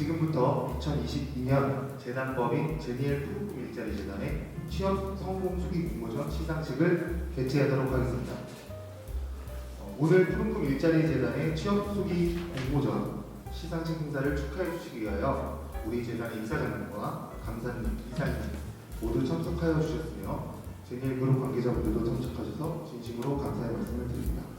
지금부터 2022년 재단법인 제니엘 푸르프 일자리 재단의 취업 성공 수기 공모전 시상식을 개최하도록 하겠습니다. 어, 오늘 푸른꿈 일자리 재단의 취업 수기 공모전 시상식 행사를 축하해 주시기 위하여 우리 재단의 이사장님과 감사님, 이사님 모두 참석하여 주셨으며 제니엘 그룹 관계자분들도 참석하셔서 진심으로 감사의 말씀을 드립니다.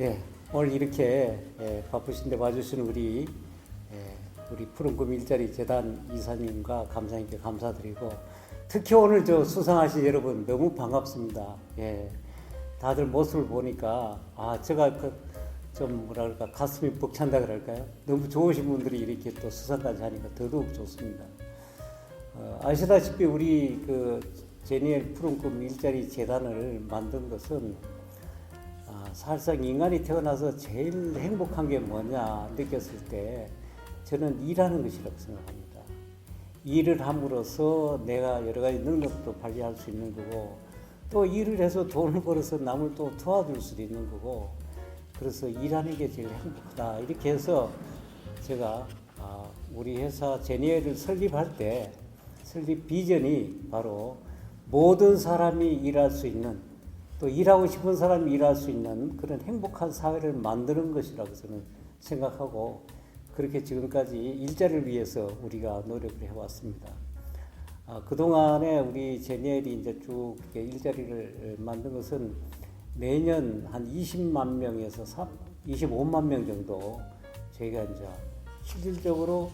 예, 오늘 이렇게 예, 바쁘신데 와주신 우리 예, 우리 푸른꿈 일자리 재단 이사님과 감사님께 감사드리고 특히 오늘 저 수상하신 여러분 너무 반갑습니다. 예, 다들 모습을 보니까 아 제가 그좀 그럴까 가슴이 벅찬다 그럴까요? 너무 좋으신 분들이 이렇게 또 수상까지 하니까 더더욱 좋습니다. 어, 아시다시피 우리 그 제니엘 푸른꿈 일자리 재단을 만든 것은 아, 사실상 인간이 태어나서 제일 행복한 게 뭐냐 느꼈을 때 저는 일하는 것이라고 생각합니다. 일을 함으로써 내가 여러 가지 능력도 발휘할 수 있는 거고 또 일을 해서 돈을 벌어서 남을 또 도와줄 수도 있는 거고 그래서 일하는 게 제일 행복하다 이렇게 해서 제가 아, 우리 회사 제니엘을 설립할 때 설립 비전이 바로 모든 사람이 일할 수 있는 또 일하고 싶은 사람이 일할 수 있는 그런 행복한 사회를 만드는 것이라고 저는 생각하고 그렇게 지금까지 일자리를 위해서 우리가 노력을 해왔습니다. 아, 그동안에 우리 제니엘이 이제 쭉 일자리를 만든 것은 매년 한 20만 명에서 3, 25만 명 정도 저희가 이제 실질적으로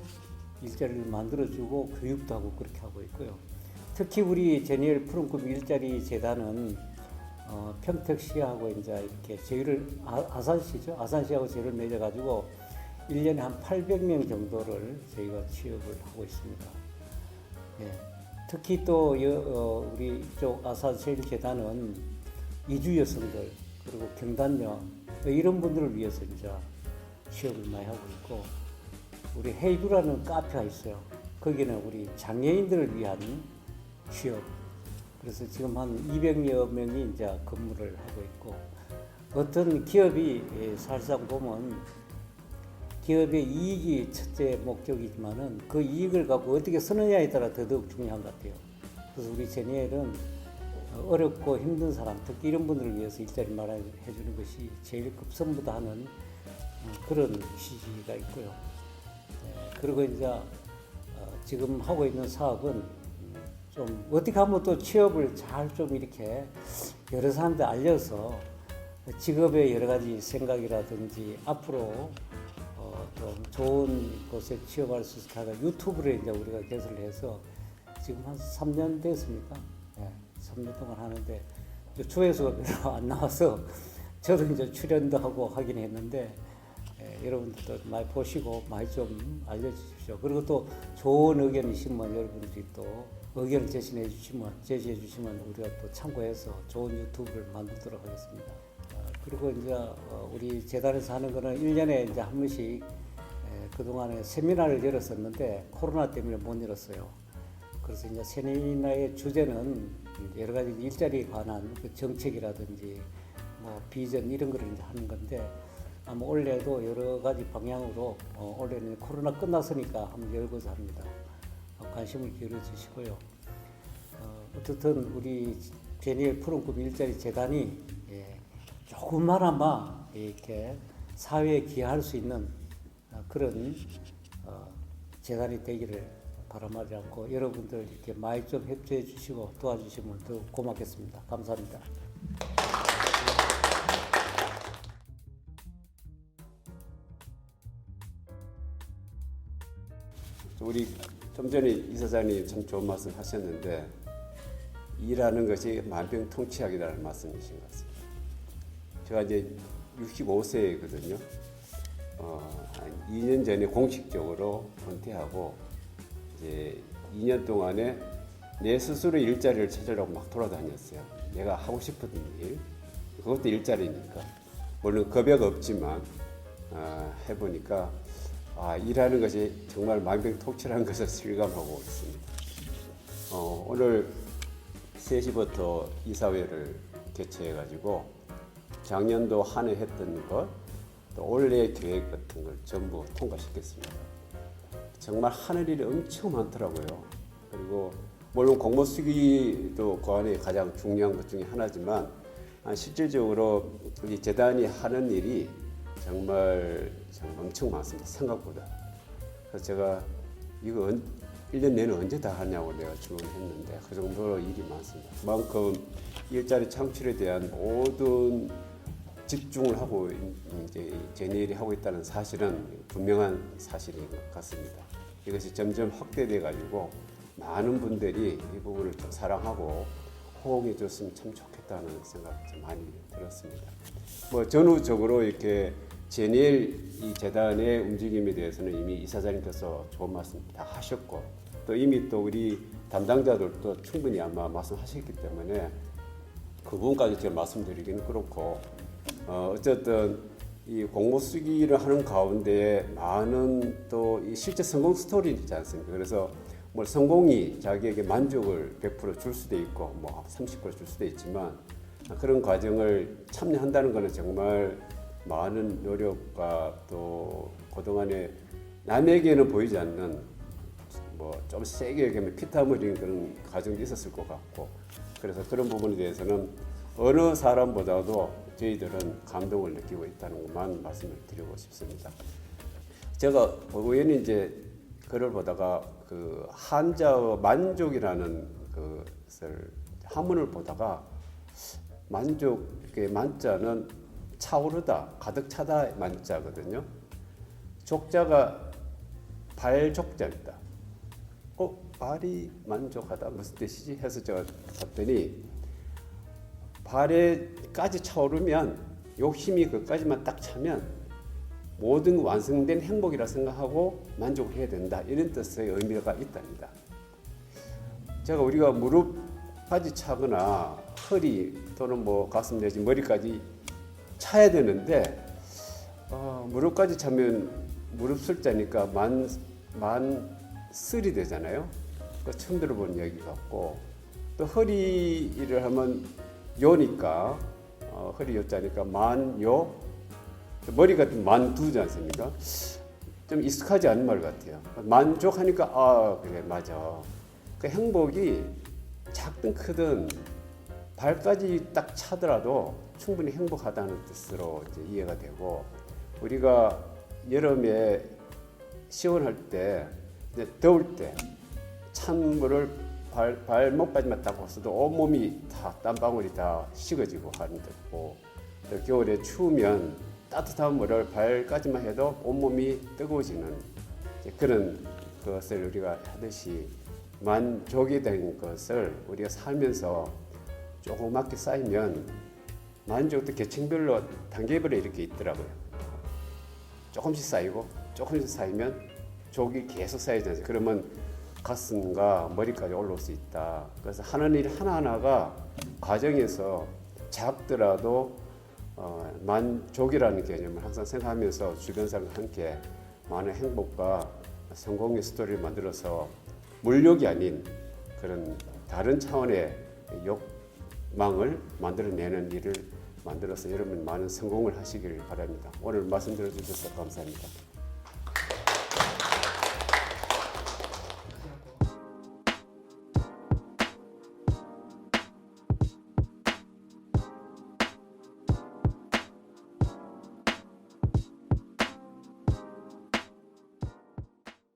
일자리를 만들어주고 교육도 하고 그렇게 하고 있고요. 특히 우리 제니엘 푸른꿈 일자리 재단은 어, 평택시하고 이제 이렇게 저희를 아, 아산시죠. 아산시하고 저희를 맺어가지고 1년에 한 800명 정도를 저희가 취업을 하고 있습니다. 예. 특히 또 여, 어, 우리 이쪽 아산세일재단은 이주 여성들 그리고 경단녀 이런 분들을 위해서 이제 취업을 많이 하고 있고 우리 헤이두라는 카페가 있어요. 거기는 우리 장애인들을 위한 취업 그래서 지금 한 200여 명이 이제 근무를 하고 있고 어떤 기업이 예, 사실상 보면 기업의 이익이 첫째 목적이지만은 그 이익을 갖고 어떻게 쓰느냐에 따라 더더욱 중요한 것 같아요. 그래서 우리 제니엘은 어렵고 힘든 사람, 특히 이런 분들을 위해서 일자리 마련해 주는 것이 제일 급선무다 하는 어, 그런 취지가 있고요. 예, 그리고 이제 어, 지금 하고 있는 사업은 음, 좀 어떻게 하면 또 취업을 잘 좀 이렇게 여러 사람들 알려서 직업의 여러 가지 생각이라든지 앞으로 어, 좀 좋은 곳에 취업할 수 있게 하다 유튜브를 이제 우리가 개설을 해서 지금 한 3년 됐습니까? 예, 3년 동안 하는데 조회수가 별로 안 나와서 저도 이제 출연도 하고 하긴 했는데 예, 여러분들도 많이 보시고 많이 좀 알려주십시오. 그리고 또 좋은 의견 있으면 여러분들이 또 의견을 제시해 주시면 제시해 주시면 우리가 또 참고해서 좋은 유튜브를 만들도록 하겠습니다. 어, 그리고 이제 어, 우리 재단에서 하는 거는 1년에 이제 한 번씩 에, 그동안에 세미나를 열었었는데 코로나 때문에 못 열었어요. 그래서 이제 세미나의 주제는 여러 가지 일자리에 관한 그 정책이라든지 뭐 비전 이런 거를 이제 하는 건데 아마 올해도 여러 가지 방향으로 어, 올해는 코로나 끝났으니까 한번 열고자 합니다. 어, 관심을 기울여 주시고요. 어, 어떻든 우리 제니엘 푸른꿈 일자리 재단이 예, 조금만아마 이렇게 사회에 기여할 수 있는 어, 그런 어, 재단이 되기를 바람하지 않고 여러분들 이렇게 많이 좀 협조해 주시고 도와주시면 더 고맙겠습니다. 감사합니다. 우리 좀 전에 이사장님 참 좋은 말씀 하셨는데 일하는 것이 만병통치약이라는 말씀이신 것 같습니다. 제가 이제 65세거든요. 어, 한 2년 전에 공식적으로 은퇴하고 이제 2년 동안에 내 스스로 일자리를 찾으려고 막 돌아다녔어요. 내가 하고 싶은 일, 그것도 일자리니까. 물론 급여가 없지만 아, 해보니까 아, 일하는 것이 정말 만병통치라는 것을 실감하고 있습니다. 어, 오늘 3시부터 이사회를 개최해가지고 작년도 한 해 했던 것, 또 올해 계획 같은 걸 전부 통과시켰습니다. 정말 하늘 일이 엄청 많더라고요. 그리고 물론 공모 수기도 그 안에 가장 중요한 것 중에 하나지만 아, 실질적으로 우리 재단이 하는 일이 정말 엄청 많습니다. 생각보다. 그래서 제가 이거 언, 1년 내내 언제 다 하냐고 내가 질문했는데 그 정도로 일이 많습니다. 그만큼 일자리 창출에 대한 모든 집중을 하고 이제 제니엘이 하고 있다는 사실은 분명한 사실인 것 같습니다. 이것이 점점 확대돼 가지고 많은 분들이 이 부분을 좀 사랑하고 호응해 줬으면 참 좋겠다는 생각이 좀 많이 들었습니다. 뭐 전후적으로 이렇게 제니엘 이 재단의 움직임에 대해서는 이미 이사장님께서 좋은 말씀 다 하셨고 또 이미 또 우리 담당자들도 충분히 아마 말씀하셨기 때문에 그 부분까지 제가 말씀드리기는 그렇고 어, 어쨌든 이 공모 수기를 하는 가운데 많은 또 이 실제 성공 스토리 있지 않습니까? 그래서 뭐 성공이 자기에게 만족을 100%줄 수도 있고 뭐 30%줄 수도 있지만 그런 과정을 참여한다는 것은 정말 많은 노력과 또 그동안에 남에게는 보이지 않는 뭐 좀 세게 얘기하면 흘리는 그런 과정도 있었을 것 같고 그래서 그런 부분에 대해서는 어느 사람보다도 저희들은 감동을 느끼고 있다는 것만 말씀을 드리고 싶습니다. 제가 우연히 이제 글을 보다가 그 한자어 만족이라는 것을 한문을 보다가 만족 그 만자는 차오르다 가득 차다 만자거든요. 족자가 발족자 입니다. 어 발이 만족하다 무슨 뜻이지 해서 제가 봤더니 발에까지 차오르면 요 힘이 그까지만 딱 차면 모든 완성된 행복이라 생각하고 만족을 해야 된다 이런 뜻의 의미가 있답니다. 제가 우리가 무릎까지 차거나 허리 또는 뭐 가슴 내지 머리까지 차야 되는데 어, 무릎까지 차면 무릎 술자니까 만만 쓸이 되잖아요. 그 처음 들어본 얘기 같고 또 허리를 하면 요니까 어, 허리 요자니까 만요 머리가 만두지 않습니까? 좀 익숙하지 않은 말 같아요. 만족하니까 아 그래 맞아. 그 행복이 작든 크든 발까지 딱 차더라도 충분히 행복하다는 뜻으로 이제 이해가 되고 우리가 여름에 시원할 때 이제 더울 때 찬물을 발, 발목까지만 딱 왔어도 온몸이 다 땀방울이 다 식어지고 하는 또 겨울에 추우면 따뜻한 물을 발까지만 해도 온몸이 뜨거워지는 이제 그런 것을 우리가 하듯이 만족이 된 것을 우리가 살면서 조그맣게 쌓이면 만족도 계층별로 단계별로 이렇게 있더라고요. 조금씩 쌓이고 조금씩 쌓이면 족이 계속 않습니까? 그러면 가슴과 머리까지 올라올 수 있다. 그래서 하는 일 하나하나가 과정에서 작더라도 어, 만족이라는 개념을 항상 생각하면서 주변 사람과 함께 많은 행복과 성공의 스토리를 만들어서 물욕이 아닌 그런 다른 차원의 욕 망을 만들어내는 일을 만들어서 여러분 많은 성공을 하시길 바랍니다. 오늘 말씀 들어주셔서 감사합니다.